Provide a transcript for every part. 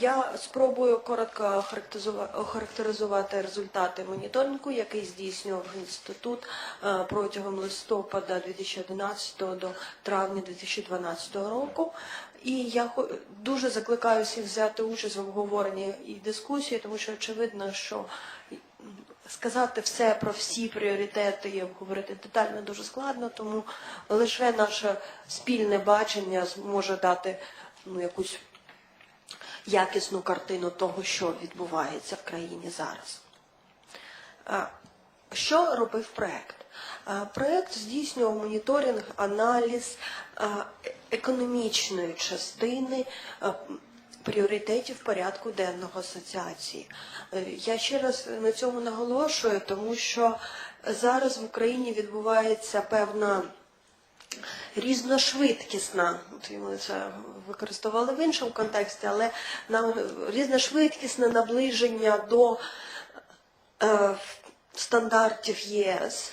Я спробую коротко охарактеризува- охарактеризувати результати моніторингу, який здійснював інститут е, протягом листопада 2011 до травня 2012 року. І я дуже закликаю всіх взяти участь в обговоренні і дискусії, тому що очевидно, що сказати все про всі пріоритети і обговорити детально дуже складно, тому лише наше спільне бачення зможе дати ну, якусь якісну картину того, що відбувається в країні зараз. Що робив проект? А, Проект здійснював моніторинг, аналіз економічної частини пріоритетів порядку денного асоціації. Е, Я ще раз на цьому наголошую, тому що зараз в Україні відбувається певна різношвидкісна, ми це використовували в іншому контексті, але нам різношвидкісне наближення до е, стандартів єС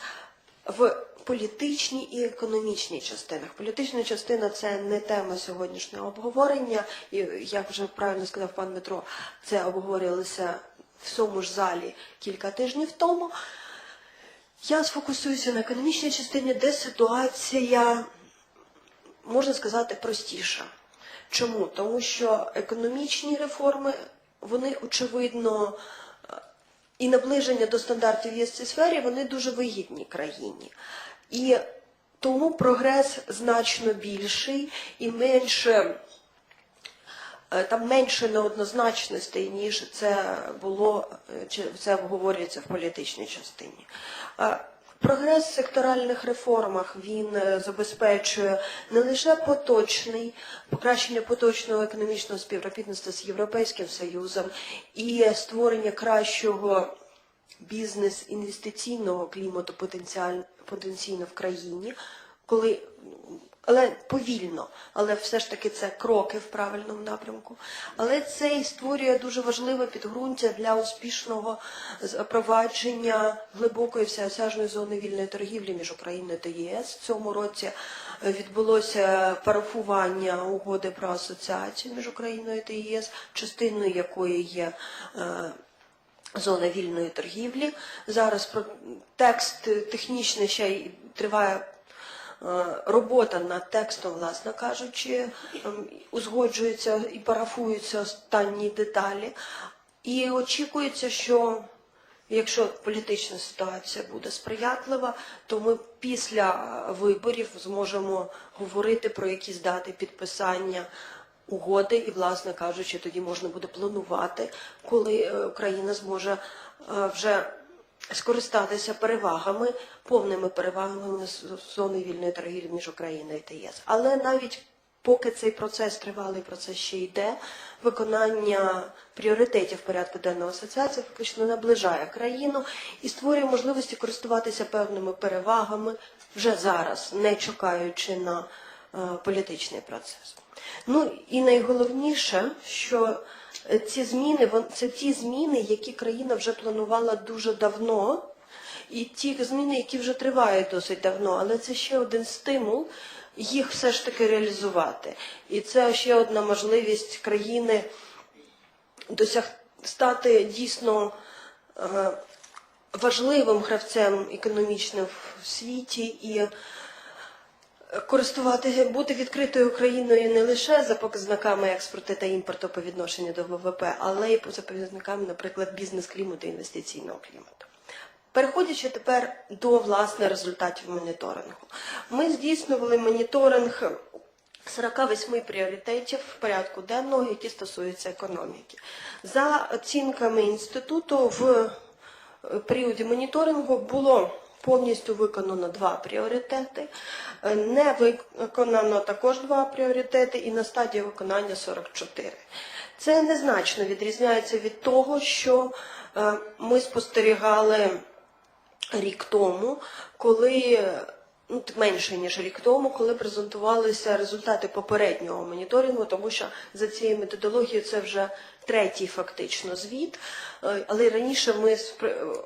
в політичній і економічній частинах. Політична частина це не тема сьогоднішнього обговорення, і як вже правильно сказав пан Дмитро, це обговорювалося в цьому ж залі кілька тижнів тому. Я сфокусуюся на економічній частині, де ситуація, можна сказати, простіша. Чому? Тому що економічні реформи, вони очевидно, і наближення до стандартів ЄС в цій сфері, вони дуже вигідні країні. І тому прогрес значно більший і менше. Е, Там менше неоднозначностей, ніж це було, е, чи це обговорюється в політичній частині. Прогрес в секторальних реформах він е, забезпечує не лише поточний, покращення поточного економічного співробітництва з Європейським Союзом і створення кращого бізнес-інвестиційного клімату потенційно в країні, коли але повільно, але все ж таки це кроки в правильному напрямку. Але це і створює дуже важливе підґрунтя для успішного запровадження глибокої всеосяжної зони вільної торгівлі між Україною та ЄС. В цьому році відбулося парафування угоди про асоціацію між Україною та ЄС, частиною якої є. е, Зона вільної торгівлі. Зараз про текст технічний ще й триває робота над текстом, власне кажучи, ем, узгоджуються і парафуються останні деталі. І очікується, що якщо політична ситуація буде сприятлива, то ми після виборів зможемо говорити про якісь дати підписання угоди, і, власне кажучи, тоді можна буде планувати, коли е, Україна зможе е, вже скористатися перевагами, повними перевагами зони вільної торгівлі між Україною та ЄС. Але навіть поки цей процес тривалий процес ще йде, виконання пріоритетів порядку денного асоціації фактично наближає країну і створює можливості користуватися певними перевагами вже зараз, не чекаючи на е, політичний процес. Ну і найголовніше, що ці зміни це ті зміни, які країна вже планувала дуже давно, і ті зміни, які вже тривають досить давно, але це ще один стимул їх все ж таки реалізувати. І це ще одна можливість країни досяг стати дійсно е, важливим гравцем економічним в світі. І користуватися, бути відкритою країною не лише за показниками експорту та імпорту по відношенню до ВВП, але й за показниками, наприклад, бізнес-клімату інвестиційного клімату. Переходячи тепер до власне результатів моніторингу, ми здійснювали моніторинг 48 пріоритетів в порядку денного, які стосуються економіки. За оцінками інституту, в е, періоді моніторингу було повністю виконано два пріоритети, е, не виконано також два пріоритети і на стадії виконання 44. Це незначно відрізняється від того, що е, ми спостерігали рік тому, коли менше ніж рік тому, коли презентувалися результати попереднього моніторингу, тому що за цією методологією це вже третій фактично звіт. Е, Але раніше ми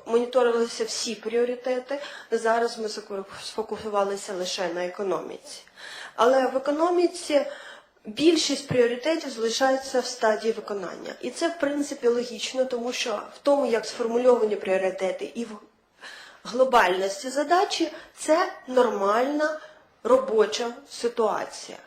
моніторилися всі пріоритети. Зараз ми сфокусувалися лише на економіці. Але в економіці більшість пріоритетів залишається в стадії виконання. І це, в принципі, логічно, тому що в тому, як сформульовані пріоритети і в глобальності задачі, це нормальна робоча ситуація.